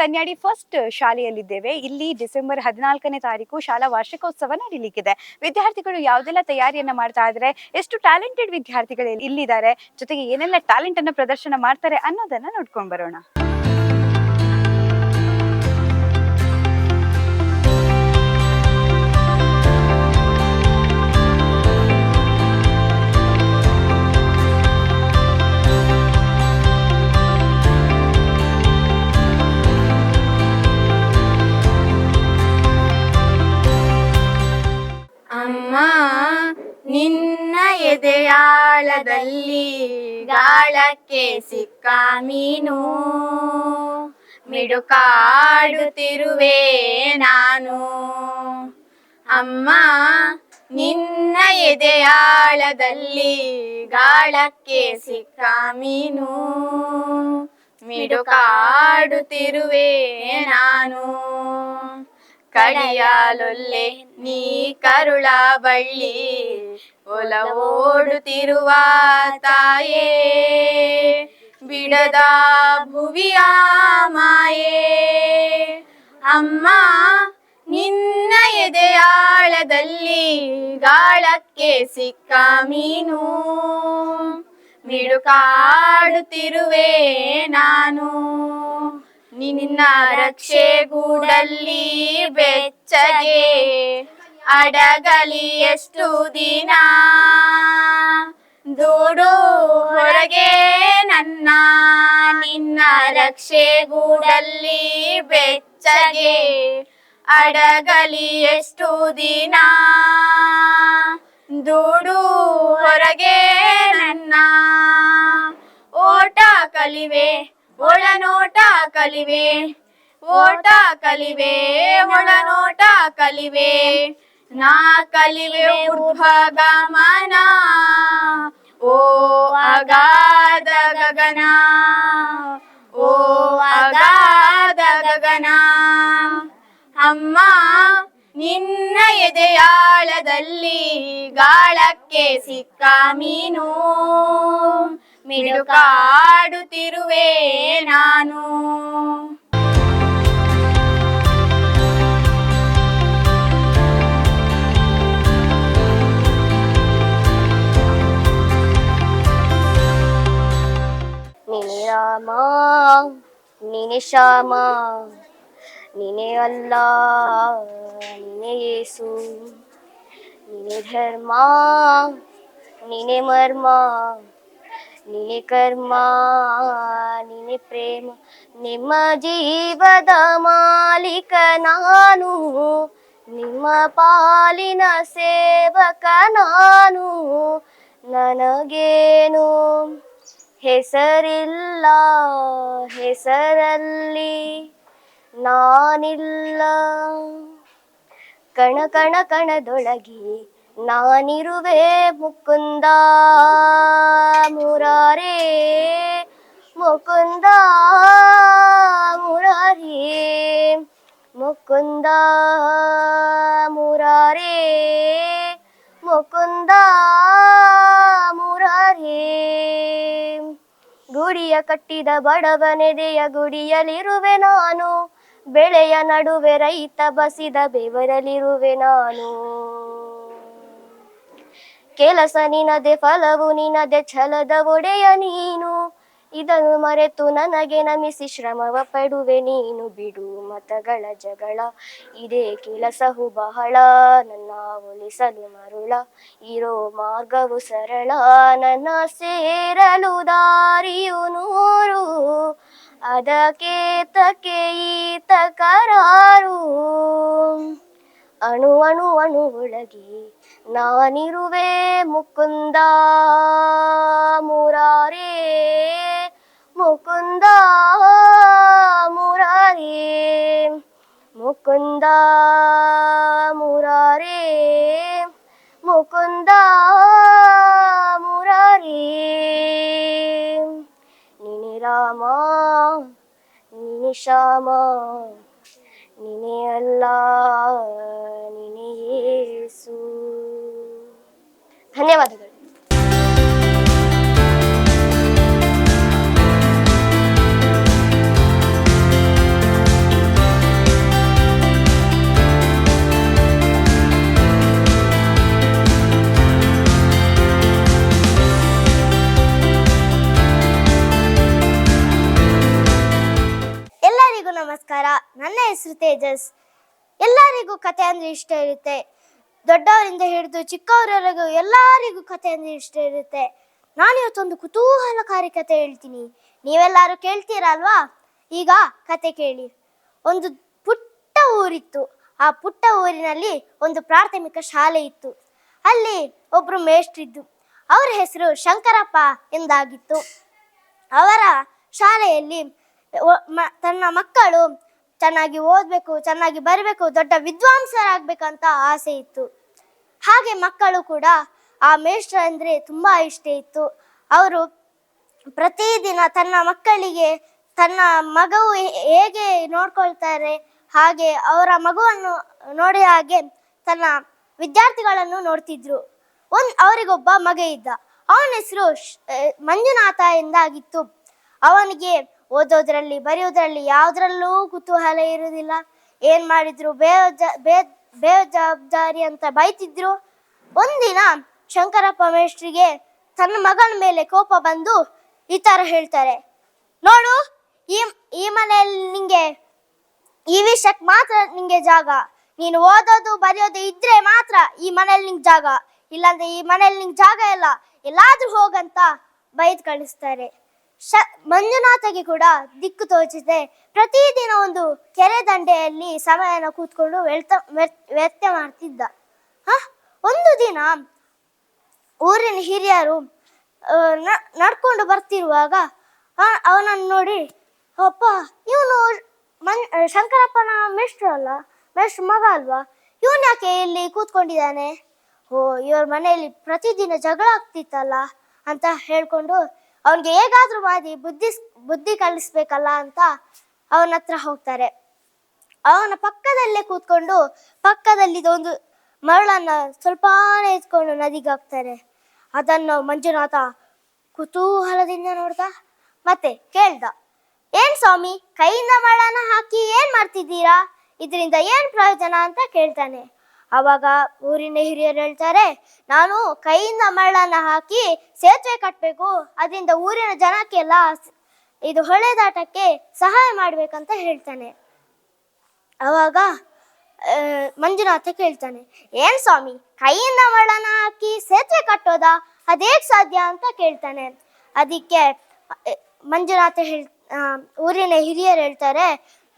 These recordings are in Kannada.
ಕನ್ಯಾಡಿ ಫಸ್ಟ್ ಶಾಲೆಯಲ್ಲಿದ್ದೇವೆ. ಇಲ್ಲಿ ಡಿಸೆಂಬರ್ ಹದಿನಾಲ್ಕನೇ ತಾರೀಕು ಶಾಲಾ ವಾರ್ಷಿಕೋತ್ಸವ ನಡೀಲಿಕ್ಕಿದೆ. ವಿದ್ಯಾರ್ಥಿಗಳು ಯಾವುದೆಲ್ಲ ತಯಾರಿಯನ್ನ ಮಾಡ್ತಾ ಇದ್ದಾರೆ ಎಷ್ಟು ಟ್ಯಾಲೆಂಟೆಡ್ ವಿದ್ಯಾರ್ಥಿಗಳು ಇಲ್ಲಿದ್ದಾರೆ ಜೊತೆಗೆ ಏನೆಲ್ಲ ಟ್ಯಾಲೆಂಟ್ ಅನ್ನು ಪ್ರದರ್ಶನ ಮಾಡ್ತಾರೆ ಅನ್ನೋದನ್ನ ನೋಡ್ಕೊಂಡ್ ಬರೋಣ. ಗಾಳಕ್ಕೆ ಸಿಕ್ಕ ಮೀನು ಮಿಡುಕಾಡುತ್ತಿರುವೆ ನಾನು. ಅಮ್ಮ, ನಿನ್ನ ಎದೆಯಾಳದಲ್ಲಿ ಗಾಳಕ್ಕೆ ಸಿಕ್ಕ ಮೀನು ಮಿಡುಕಾಡುತ್ತಿರುವೆ ನಾನು ಕಡೆಯಲೊಲ್ಲೆ ನೀ ಕರುಳ ಬಳ್ಳಿ ಒಲವೋಡುತ್ತಿರುವ ತಾಯೇ, ಬಿಡದ ಭುವಿಯ ಮಾಯೇ. ಅಮ್ಮ, ನಿನ್ನ ಎದೆಯಾಳದಲ್ಲಿ ಗಾಳಕ್ಕೆ ಸಿಕ್ಕ ಮೀನು. ಮಿಡುಕಾಡುತ್ತಿರುವೆ ನಾನು. ನಿನ್ನ ರಕ್ಷೆ ಗೂಡಲ್ಲಿ ಬೆಚ್ಚಗೆ. ಅಡಗಲಿ ಎಷ್ಟು ದಿನ? ದೂಡು ಹೊರಗೆ ನನ್ನ, ನಿನ್ನ ರಕ್ಷೆ ಗೂಡಲ್ಲಿ ಬೆಚ್ಚಗೆ. ಅಡಗಲಿ ಎಷ್ಟು ದಿನ? ದೂಡು ಹೊರಗೆ ನನ್ನ, ಓಟ ಕಲಿವೆ, ಒಳನೋಟ ಕಲಿವೆ. ಓಟ ಕಲಿವೆ, ಒಳನೋಟ ಕಲಿವೆ. ನಾ ಕಲಿವೆ ಗಮನ ಓ ಅಗಾದ ಗಗನ. ಓ ಅಗಾದ ಗಗನ. ಅಮ್ಮ, ನಿನ್ನ ಎದೆಯಾಳದಲ್ಲಿ ಗಾಳಕ್ಕೆ ಸಿಕ್ಕ ಮೀನು. ಮಿಡುಕಾಡುತ್ತಿರುವೆ ನಾನು. ನೀನೆ ರಾಮ ನೀನೆ ಶ್ಯಾಮ ನೀನೆ ಅಲ್ಲ ನೀನೆ ಯೇಸು ನೀನೆ ಧರ್ಮ ನೀನೆ ಮರ್ಮ ನೀನೆ ಕರ್ಮ ನೀನೆ ಪ್ರೇಮ ನಿಮ್ಮ ಜೀವದ ಮಾಲೀಕ ನಾನು ನಿಮ್ಮ ಪಾಲಿನ ಸೇವಕ ನಾನು ನನಗೇನು ಹೆಸರಿಲ್ಲ, ಹೆಸರಲ್ಲಿ ನಾನಿಲ್ಲ. ಕಣ ಕಣ ಕಣದೊಳಗೆ ನಾನಿರುವೆ ಮುಕುಂದ, ಮುರಾರೇ ಮುಕುಂದ ಮುರಾರೇ ಮುಕುಂದ ಮುರಾರೇ ಮುಕುಂದ, ಮುರಾರೇ. ಗುಡಿಯ ಕಟ್ಟಿದ ಬಡವನೆದೆಯ ಗುಡಿಯಲಿರುವೆ ನಾನು. ಬೆಳೆಯ ನಡುವೆ ರೈತ ಬಸಿದ ಬೆವರಲಿರುವೆ ನಾನು. ಕೆಲಸ ನಿನದೆ, ಫಲವು ನಿನದೆ, ಛಲದ ಒಡೆಯ ನೀನು. ಇದನ್ನು ಮರೆತು ನನಗೆ ನಮಿಸಿ ಶ್ರಮವ ಪಡುವೆ ನೀನು ಬಿಡು, ಮತಗಳ ಜಗಳ ಇದೇ ಕೆಲಸವು ಬಹಳ. ನನ್ನ ಒಲಿಸಲು ಮರುಳ, ಇರೋ ಮಾರ್ಗವು ಸರಳ. ನನ್ನ ಸೇರಲು ದಾರಿಯು ನೂರು, ಅದಕ್ಕೆ ತಕ್ಕೆ ಈತ ಕರಾರು. ಅಣು ಅಣು ಅಣು ಒಳಗೆ ನಾನಿರುವೆ ಮುಕುಂದ ಮುರಾರೇ. ಮುಕುಂದ ಮುರಾರಿ ಮುಕುಂದ ಮುರಾರಿ ಮುಕುಂದ ಮುರಾರಿ. ನಿನಿ ರಾಮ ನಿನಿ ಶ್ಯಾಮ ನೀನೇ ಅಲ್ಲ ನೀನೇ ಯೇಸು. ಧನ್ಯವಾದಗಳು. ತೇಜಸ್. ಎಲ್ಲರಿಗೂ ಕತೆ ಅಂದ್ರೆ ಇಷ್ಟ ಇರುತ್ತೆ. ದೊಡ್ಡವರಿಂದ ಹಿಡಿದು ಚಿಕ್ಕವರವರೆಗೂ ಎಲ್ಲರಿಗೂ ಕತೆ ಅಂದ್ರೆ ಇಷ್ಟ ಇರುತ್ತೆ. ನಾನು ಇವತ್ತೊಂದು ಕುತೂಹಲಕಾರಿ ಕತೆ ಹೇಳ್ತೀನಿ. ನೀವೆಲ್ಲರೂ ಕೇಳ್ತೀರಲ್ವಾ ಈಗ ಕತೆ ಕೇಳಿ. ಒಂದು ಪುಟ್ಟ ಊರಿತ್ತು. ಆ ಪುಟ್ಟ ಊರಿನಲ್ಲಿ ಒಂದು ಪ್ರಾಥಮಿಕ ಶಾಲೆ ಇತ್ತು. ಅಲ್ಲಿ ಒಬ್ರು ಮೇಷ್ಟ್ರಿದ್ದು. ಅವರ ಹೆಸರು ಶಂಕರಪ್ಪ ಎಂದಾಗಿತ್ತು. ಅವರ ಶಾಲೆಯಲ್ಲಿ ತನ್ನ ಮಕ್ಕಳು ಚೆನ್ನಾಗಿ ಓದಬೇಕು, ಚೆನ್ನಾಗಿ ಬರಬೇಕು, ದೊಡ್ಡ ವಿದ್ವಾಂಸರಾಗಬೇಕಂತ ಆಸೆ ಇತ್ತು. ಹಾಗೆ ಮಕ್ಕಳು ಕೂಡ ಆ ಮೇಷ್ಟ್ರ ಅಂದರೆ ತುಂಬ ಇಷ್ಟ ಇತ್ತು. ಅವರು ಪ್ರತಿದಿನ ತನ್ನ ಮಕ್ಕಳಿಗೆ ತನ್ನ ಮಗವು ಹೇಗೆ ನೋಡ್ಕೊಳ್ತಾರೆ, ಹಾಗೆ ಅವರ ಮಗುವನ್ನು ನೋಡಿ ಹಾಗೆ ತನ್ನ ವಿದ್ಯಾರ್ಥಿಗಳನ್ನು ನೋಡ್ತಿದ್ರು. ಒಂದು ಅವರಿಗೊಬ್ಬ ಮಗ ಇದ್ದ. ಅವನ ಹೆಸರು ಮಂಜುನಾಥ ಎಂದಾಗಿತ್ತು. ಅವನಿಗೆ ಓದೋದ್ರಲ್ಲಿ, ಬರೆಯೋದ್ರಲ್ಲಿ ಯಾವುದ್ರಲ್ಲೂ ಕುತೂಹಲ ಇರುವುದಿಲ್ಲ. ಏನ್ ಮಾಡಿದ್ರು? ಬೇಜ, ಬೇ, ಬೇಜವಾಬ್ದಾರಿ ಅಂತ ಬೈತಿದ್ರು. ಒಂದಿನ ಶಂಕರಪ್ಪ ಮೇಷ್ಟ್ರಿಗೆ ತನ್ನ ಮಗನ ಮೇಲೆ ಕೋಪ ಬಂದು ಈ ತರ ಹೇಳ್ತಾರೆ. ನೋಡು, ಈ ಈ ಮನೆಯಲ್ಲಿ ನಿಂಗೆ, ಈ ವಿಷಯಕ್ಕೆ ಮಾತ್ರ ನಿಂಗೆ ಜಾಗ. ನೀನು ಓದೋದು, ಬರೆಯೋದು ಇದ್ರೆ ಮಾತ್ರ ಈ ಮನೇಲಿ ನಿಂಗೆ ಜಾಗ. ಇಲ್ಲಾಂದ್ರೆ ಈ ಮನೇಲಿ ನಿಂಗೆ ಜಾಗ ಇಲ್ಲ. ಎಲ್ಲಾದ್ರೂ ಹೋಗಂತ ಬೈದ್ ಕಳಿಸ್ತಾರೆ. ಶ ಮಂಜುನಾಥಗೆ ಕೂಡ ದಿಕ್ಕು ತೋಚಿದೆ ಪ್ರತಿದಿನ ಒಂದು ಕೆರೆ ದಂಡೆಯಲ್ಲಿ ಸಮಯನ ಕೂತ್ಕೊಂಡು ವ್ಯರ್ಥ, ವ್ಯರ್ಥ- ಮಾಡ್ತಿದ್ದ. ಹ? ಒಂದು ದಿನ ಊರಿನ ಹಿರಿಯರು ನಡ್ಕೊಂಡು ಬರ್ತಿರುವಾಗ ಅವನನ್ನು ನೋಡಿ, ಅಪ್ಪ, ಇವನು ಮನ್, ಶಂಕರಪ್ಪನ ಮೇಷ್ಟ್ರು ಅಲ್ಲ? ಮೇಷ್ಟ್ರ ಮಗ ಅಲ್ವಾ? ಇವನ್ ಯಾಕೆ ಇಲ್ಲಿ ಕೂತ್ಕೊಂಡಿದ್ದಾನೆ? ಓ, ಇವ್ರ ಮನೆಯಲ್ಲಿ ಪ್ರತಿದಿನ ಜಗಳ ಆಗ್ತಿತ್ತಲ್ಲ? ಅಂತ ಹೇಳ್ಕೊಂಡು ಅವನಿಗೆ ಹೇಗಾದ್ರೂ ಮಾಡಿ ಬುದ್ಧಿ ಬುದ್ಧಿ ಕಲಿಸ್ಬೇಕಲ್ಲ ಅಂತ ಅವನ ಹತ್ರ ಹೋಗ್ತಾರೆ. ಅವನ ಪಕ್ಕದಲ್ಲೇ ಕೂತ್ಕೊಂಡು ಪಕ್ಕದಲ್ಲಿ ಒಂದು ಮರಳನ್ನ ಸ್ವಲ್ಪನೇ ಎತ್ಕೊಂಡು ನದಿಗೆ ಹಾಕ್ತಾರೆ. ಅದನ್ನು ಮಂಜುನಾಥ ಕುತೂಹಲದಿಂದ ನೋಡ್ದ. ಮತ್ತೆ ಕೇಳ್ದ, ಏನ್ ಸ್ವಾಮಿ, ಕೈಯಿಂದ ಮರಳನ್ನ ಹಾಕಿ ಏನ್ ಮಾಡ್ತಿದ್ದೀರಾ? ಇದರಿಂದ ಏನ್ ಪ್ರಯೋಜನ? ಅಂತ ಕೇಳ್ತಾನೆ. ಅವಾಗ ಊರಿನ ಹಿರಿಯರು ಹೇಳ್ತಾರೆ, ನಾನು ಕೈಯಿಂದ ಮರಳನ್ನ ಹಾಕಿ ಸೇತುವೆ ಕಟ್ಟಬೇಕು ಅದರಿಂದ ಊರಿನ ಜನಕ್ಕೆಲ್ಲ ಇದು ಹೊಳೆದಾಟಕ್ಕೆ ಸಹಾಯ ಮಾಡ್ಬೇಕಂತ ಹೇಳ್ತಾನೆ. ಅವಾಗ ಮಂಜುನಾಥ ಕೇಳ್ತಾನೆ, ಏನ್ ಸ್ವಾಮಿ, ಕೈಯಿಂದ ಮರಳನ್ನ ಹಾಕಿ ಸೇತುವೆ ಕಟ್ಟೋದಾ? ಅದೇಗ್ ಸಾಧ್ಯ ಅಂತ ಕೇಳ್ತಾನೆ. ಅದಕ್ಕೆ ಮಂಜುನಾಥ ಹೇಳ್ ಊರಿನ ಹಿರಿಯರು ಹೇಳ್ತಾರೆ,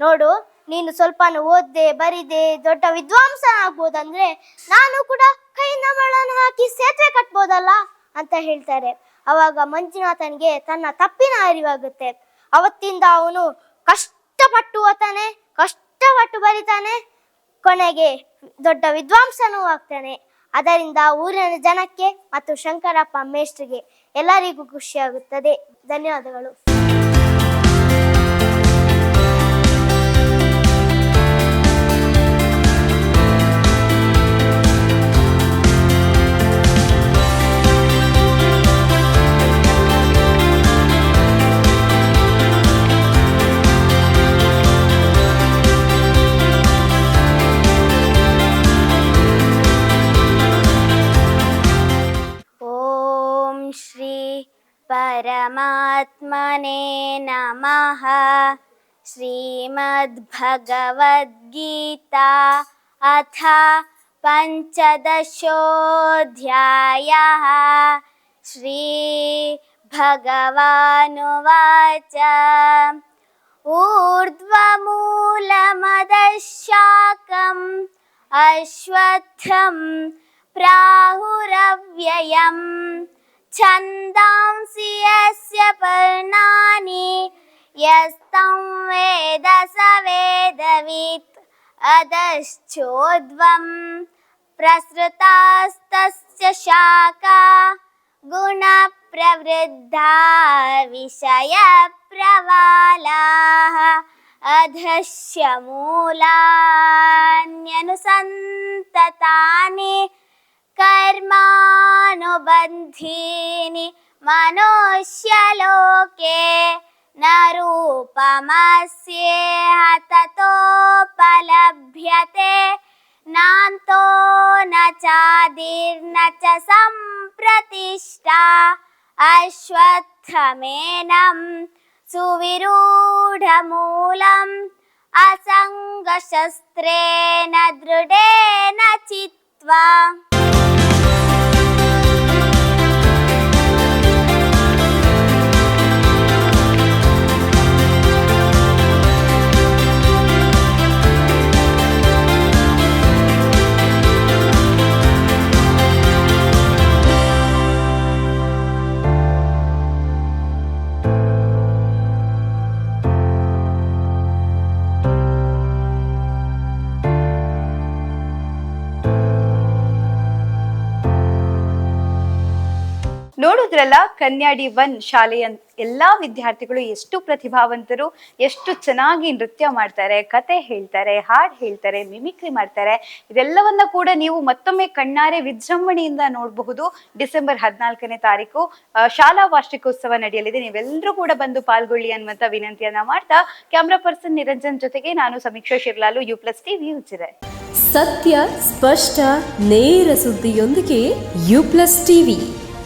ನೋಡು ನೀನು ಸ್ವಲ್ಪ ಓದ್ದೆ, ಬರಿದೆ, ದೊಡ್ಡ ವಿದ್ವಾಂಸ ಆಗ್ಬೋದಂದ್ರೆ ನಾನು ಕೂಡ ಕೈಯಿಂದ ಮರಳನ್ನ ಹಾಕಿ ಸೇತುವೆ ಕಟ್ಬೋದಲ್ಲ ಅಂತ ಹೇಳ್ತಾರೆ. ಅವಾಗ ಮಂಜುನಾಥನ್ಗೆ ತನ್ನ ತಪ್ಪಿನ ಅರಿವಾಗುತ್ತೆ. ಅವತ್ತಿಂದ ಅವನು ಕಷ್ಟಪಟ್ಟು ಓದ್ತಾನೆ, ಕಷ್ಟಪಟ್ಟು ಬರಿತಾನೆ, ಕೊನೆಗೆ ದೊಡ್ಡ ವಿದ್ವಾಂಸನೂ ಆಗ್ತಾನೆ. ಅದರಿಂದ ಊರಿನ ಜನಕ್ಕೆ ಮತ್ತು ಶಂಕರಪ್ಪ ಮೇಷ್ಟ್ರಿಗೆ ಎಲ್ಲರಿಗೂ ಖುಷಿಯಾಗುತ್ತದೆ. ಧನ್ಯವಾದಗಳು. परमात्मने नमः। श्रीमद्भगवद्गीता अथ पञ्चदशोऽध्यायः। श्रीभगवानुवाच। ऊर्ध्वमूलमदशाकम् अश्वत्थं प्राहुरव्ययम् छन्दांसि यस्य पर्णानि यस्तं वेद स वेदवित् अधश्चोद्वं प्रसृतास्तस्य शाखा गुणप्रवृद्धा विषयप्रवालाः अधस्य मूलान्यनुसन्ततानि कर्मानुबन्धीनि मनुष्यलोके न रूपमस्येह ततोपलभ्यते। नान्तो न चादिर्न च सम्प्रतिष्ठा। अश्वत्थमेनं सुविरूढमूलं असङ्गशस्त्रेण दृढेन ನೋಡುದ್ರಲ್ಲ, ಕನ್ಯಾಡಿ ಒನ್ ಶಾಲೆಯ ಎಲ್ಲಾ ವಿದ್ಯಾರ್ಥಿಗಳು ಎಷ್ಟು ಪ್ರತಿಭಾವಂತರು, ಎಷ್ಟು ಚೆನ್ನಾಗಿ ನೃತ್ಯ ಮಾಡ್ತಾರೆ, ಕತೆ ಹೇಳ್ತಾರೆ, ಹಾಡ್ ಹೇಳ್ತಾರೆ, ಮಿಮಿಕ್ರಿ ಮಾಡ್ತಾರೆ, ಇದೆಲ್ಲವನ್ನ ಕೂಡ ನೀವು ಮತ್ತೊಮ್ಮೆ ಕಣ್ಣಾರೆ ವಿಜೃಂಭಣೆಯಿಂದ ನೋಡಬಹುದು. ಡಿಸೆಂಬರ್ ಹದಿನಾಲ್ಕನೇ ತಾರೀಕು ಶಾಲಾ ವಾರ್ಷಿಕೋತ್ಸವ ನಡೆಯಲಿದೆ. ನೀವೆಲ್ಲರೂ ಕೂಡ ಬಂದು ಪಾಲ್ಗೊಳ್ಳಿ ಅನ್ನುವಂತ ವಿನಂತಿಯನ್ನ ಮಾಡ್ತಾ, ಕ್ಯಾಮ್ರಾ ಪರ್ಸನ್ ನಿರಂಜನ್ ಜೊತೆಗೆ ನಾನು Sameeksha Shirlalu, U plus TV ಹುಚ್ಚಿದೆ. ಸತ್ಯ, ಸ್ಪಷ್ಟ, ನೇರ ಸುದ್ದಿಯೊಂದಿಗೆ ಯು ಪ್ಲಸ್ ಟಿವಿ.